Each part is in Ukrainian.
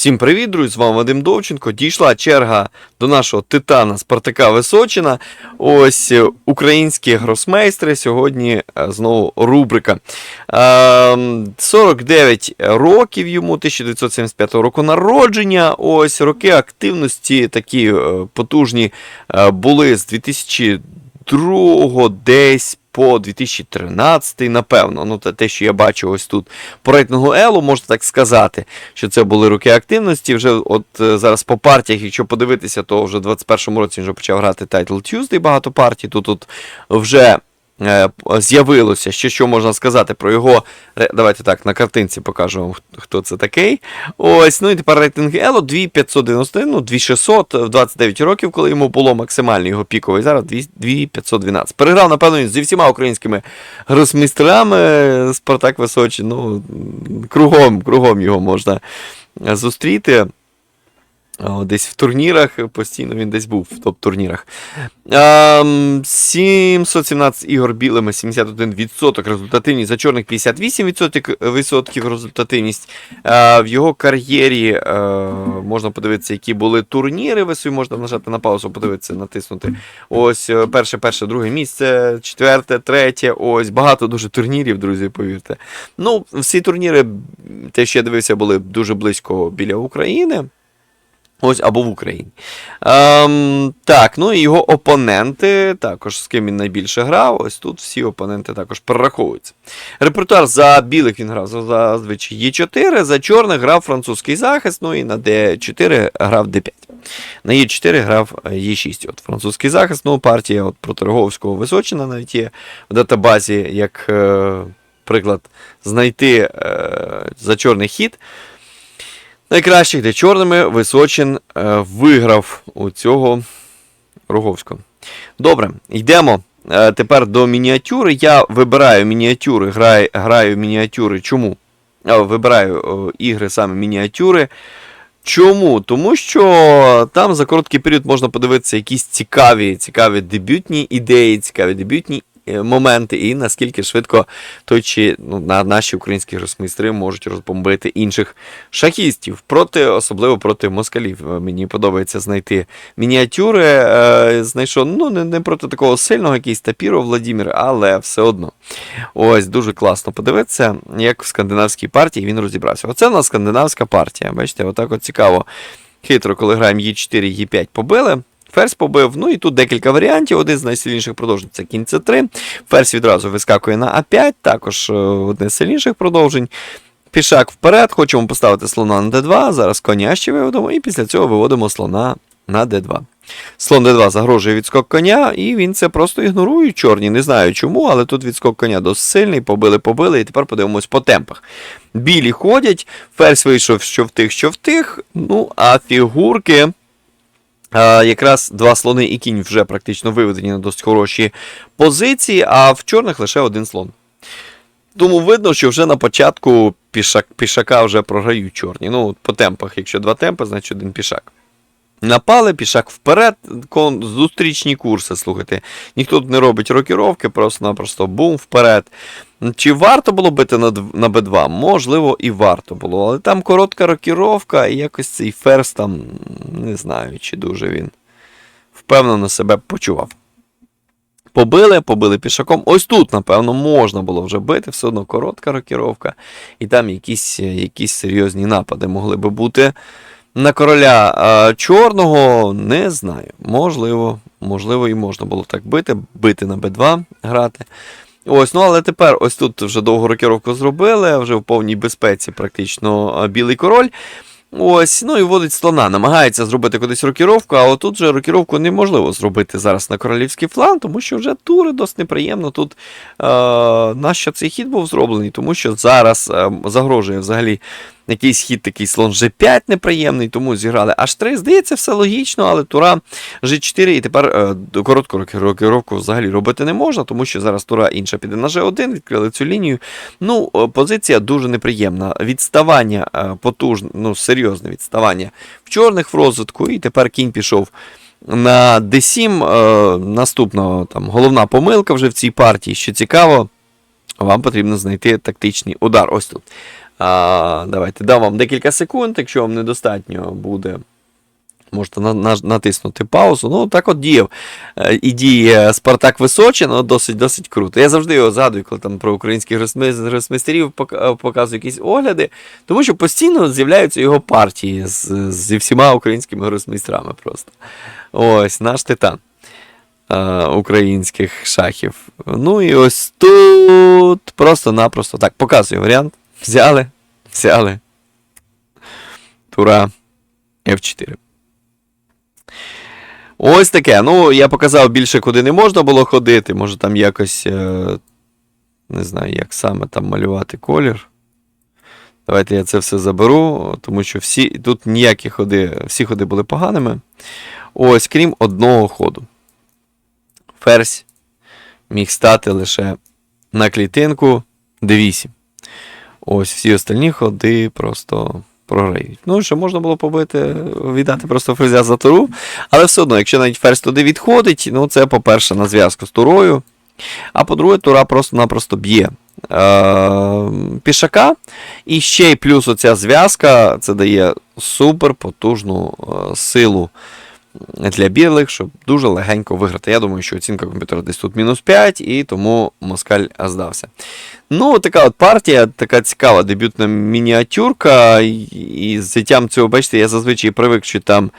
Всім привіт, друзі! З вами Вадим Довченко. Дійшла черга до нашого титана Спартака Височина. Ось е, українські гросмейстри. Сьогодні е, знову рубрика. Ем, 49 років йому, 1975 року народження. Ось роки активності такі е, потужні були з 2002 десь. По 2013, напевно, ну те, що я бачу ось тут по рейтингу Елу, можна так сказати, що це були роки активності. Вже от е, зараз по партіях, якщо подивитися, то вже в 21-му році він вже почав грати Title Tuesday багато партій. Тут тут вже з'явилося, ще що можна сказати про його. Давайте так, на картинці покажу хто- це такий. Ось, ну і тепер рейтинг Ело 2591, ну 2600 в 29 років, коли йому було максимально його піковий. Зараз 2512. Переграв, напевно, він зі всіма українськими гросмейстерами Спартак Височий. Ну, кругом, кругом його можна е, зустріти. Десь в турнірах, постійно він десь був в топ-турнірах. Ем, 717 ігор білими, 71% результативність, за чорних 58% відсотків результативність. Е, в його кар'єрі е, можна подивитися, які були турніри. Ви собі можна нажати на паузу, подивитися, натиснути. Ось е, перше, перше, друге місце, четверте, третє. Ось багато дуже турнірів, друзі, повірте. Ну, всі турніри, те, що я дивився, були дуже близько біля України. Ось або в Україні. Ем, так, ну і його опоненти, також з ким він найбільше грав. Ось тут всі опоненти також перераховуються. Репертуар за білих він грав зазвичай Є4, за чорних грав французький захист, ну і на Д4 грав Д5. На Е4 грав е, Е6. От французький захист, ну партія от проти Роговського Височина навіть є в датабазі, як е, приклад, знайти е, за чорний хід. Найкращих, де чорними Височин е, виграв у цього Роговського. Добре, йдемо е, тепер до мініатюри. Я вибираю мініатюри, граю, граю мініатюри. Чому? А, вибираю ігри саме мініатюри. Чому? Тому що там за короткий період можна подивитися якісь цікаві, цікаві дебютні ідеї, цікаві дебютні е, моменти, і наскільки швидко той чи ну, на наші українські гросмейстри можуть розбомбити інших шахістів, проти, особливо проти москалів. Е, Мені подобається знайти мініатюри. Е, знайшов ну, не, не проти такого сильного, якийсь Тапіров Владимир, але все одно. Ось дуже класно подивитися, як в скандинавській партії він розібрався. Оце у нас скандинавська партія. Бачите, отак от цікаво. Хитро, коли граємо Е4, Е5 побили. Ферзь побив, ну і тут декілька варіантів. Один з найсильніших продовжень це кінь С3. Ферзь відразу вискакує на А5, також е, одне з сильніших продовжень. Пішак вперед, хочемо поставити слона на d2, зараз коня ще виведемо, і після цього виводимо слона на d2. Слон d2 загрожує відскок коня, і він це просто ігнорує. Чорні, не знаю чому, але тут відскок коня досить сильний, побили, побили, і тепер подивимось по темпах. Білі ходять, ферзь вийшов що в тих, що в тих. Ну, а фігурки. Якраз два слони і кінь вже практично виведені на досить хороші позиції, а в чорних лише один слон. Тому видно, що вже на початку пішак, пішака вже програють чорні. Ну, по темпах, якщо два темпи, значить один пішак. Напали, пішак вперед, кон, зустрічні курси, слухайте. Ніхто тут не робить рокіровки, просто-напросто бум вперед. Чи варто було бити на, на Б2? Можливо, і варто було. Але там коротка рокіровка, і якось цей ферзь там, не знаю, чи дуже він впевнено себе почував. Побили, побили пішаком. Ось тут, напевно, можна було вже бити, все одно коротка рокіровка. І там якісь, якісь серйозні напади могли би бути. На короля а, чорного не знаю. Можливо, можливо, і можна було так бити, бити на Б2 грати. Ось, ну але тепер ось тут вже довгу рокіровку зробили, вже в повній безпеці практично білий король. Ось, ну і водить слона. Намагається зробити кудись рокіровку, а отут же рокіровку неможливо зробити зараз на королівський флан, тому що вже тури досить неприємно. Тут е, нащо цей хід був зроблений, тому що зараз е, загрожує взагалі якийсь хід такий слон G5 неприємний, тому зіграли H3. Здається, все логічно, але тура G4 і тепер е, коротку рокіровку взагалі робити не можна, тому що зараз тура інша піде на G1, відкрили цю лінію. Ну, е, позиція дуже неприємна. Відставання е, потужне, ну, серйозне відставання в чорних в розвитку, і тепер кінь пішов. На D7 е, наступна там, головна помилка вже в цій партії. Що цікаво, вам потрібно знайти тактичний удар. Ось тут. А, давайте дам вам декілька секунд, якщо вам недостатньо буде. Можете на, на, натиснути паузу. Ну, так от діяв. Е, І діє Спартак Височин, ну, досить досить круто. Я завжди його згадую, коли там про українських гросмейс- гросмейстерів е, показую якісь огляди, тому що постійно з'являються його партії з, зі всіма українськими гросмейстрами просто. Ось наш титан е, українських шахів. Ну і ось тут просто-напросто так, показую варіант. Взяли, взяли. Тура F4. Ось таке. Ну, я показав більше, куди не можна було ходити. Може там якось. е, Не знаю, як саме там малювати колір. Давайте я це все заберу, тому що всі, тут ніякі ходи, всі ходи були поганими. Ось, крім одного ходу. Ферзь міг стати лише на клітинку d8. Ось всі остальні ходи просто програють. Ну, що можна було побити, віддати просто ферзя за туру. Але все одно, якщо навіть ферзь туди відходить, ну це, по-перше, на зв'язку з турою. А по-друге, тура просто-напросто б'є е- пішака. І ще й плюс оця зв'язка, це дає супер потужну е, силу для білих, щоб дуже легенько виграти. Я думаю, що оцінка комп'ютера десь тут мінус 5, і тому москаль здався. Ну, така от партія, така цікава дебютна мініатюрка. І, з зяттям цього, бачите, я зазвичай привик, що там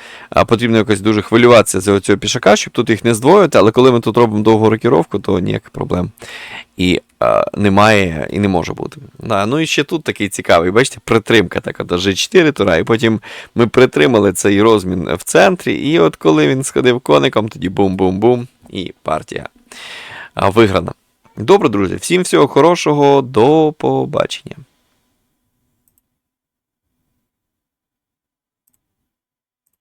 потрібно якось дуже хвилюватися за цього пішака, щоб тут їх не здвоїти, але коли ми тут робимо довгу рокіровку, то ніяких проблем і немає, і не може бути. Да, ну і ще тут такий цікавий, бачите, притримка така, до G4 тура, і потім ми притримали цей розмін в центрі, і от коли він сходив коником, тоді бум-бум-бум, і партія виграна. Добре, друзі, всім всього хорошого, до побачення.